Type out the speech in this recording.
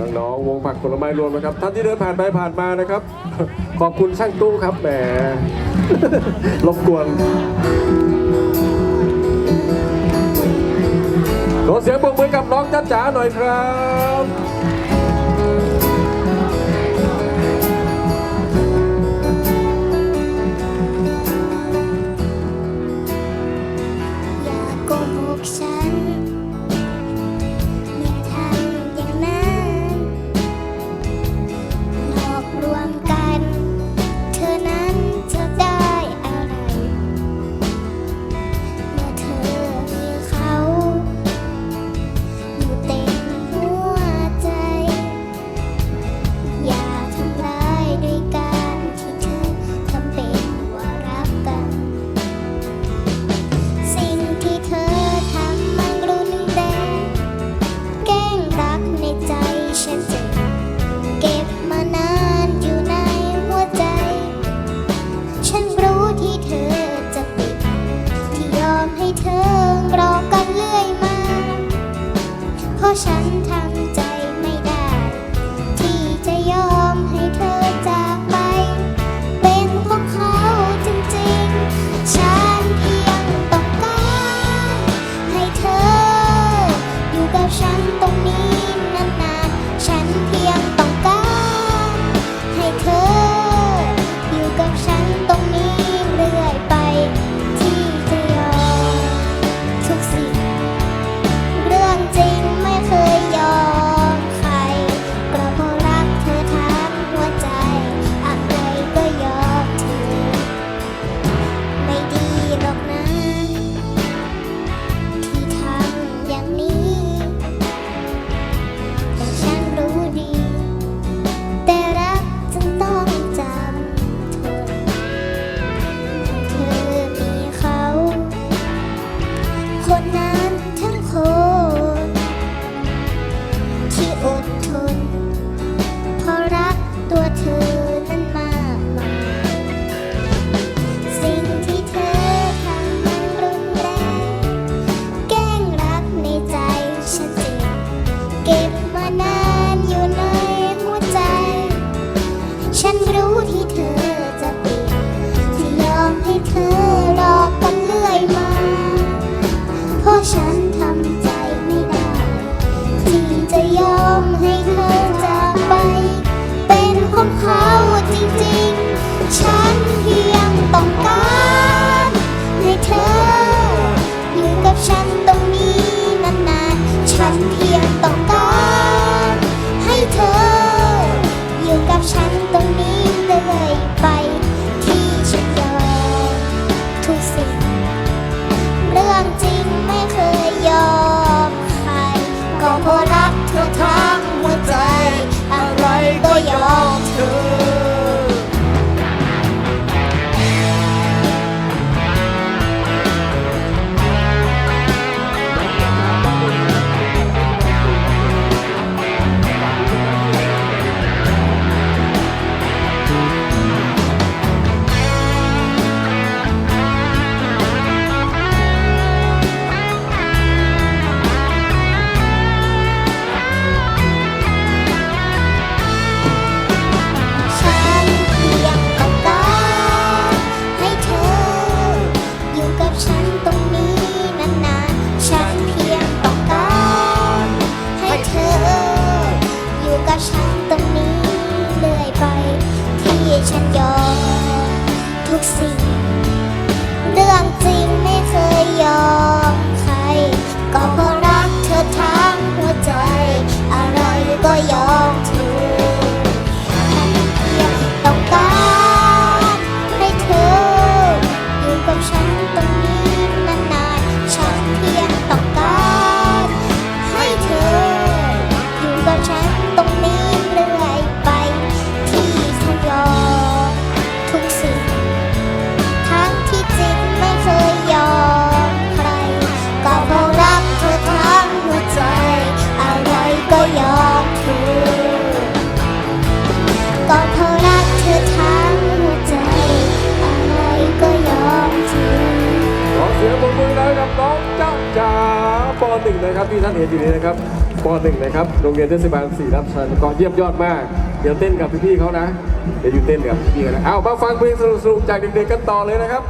น้องๆวงผักผลไม้รวมนะครับท่านที่เดินผ่านไปผ่านมานะครับ ขอบคุณช่างตู้ครับแหมรบกวนขอเสียงปรบมือกับน้องจ้าจ๋าหน่อยครับ ฉันตรงนี้ ทุกสิ่ง เรื่องจริงไม่เคยยอมใคร ก็เพราะรักเธอทั้งหัวใจ ยงปรบมือเลยรับน้องจ้าจ๋าป .1 นะครับที่ท่านเห็นอยู่นี้นะครับป .1 นะครับโรงเรียนเทศบาลสี่รับชันก็เยี่ยมยอดมาก เดี๋ยวเต้นกับพี่ๆเขานะ เดี๋ยวอยู่เต้นกับพี่ๆนะเอามาฟังเพลงสนุกๆจากเด็กๆกันต่อเลยนะครับ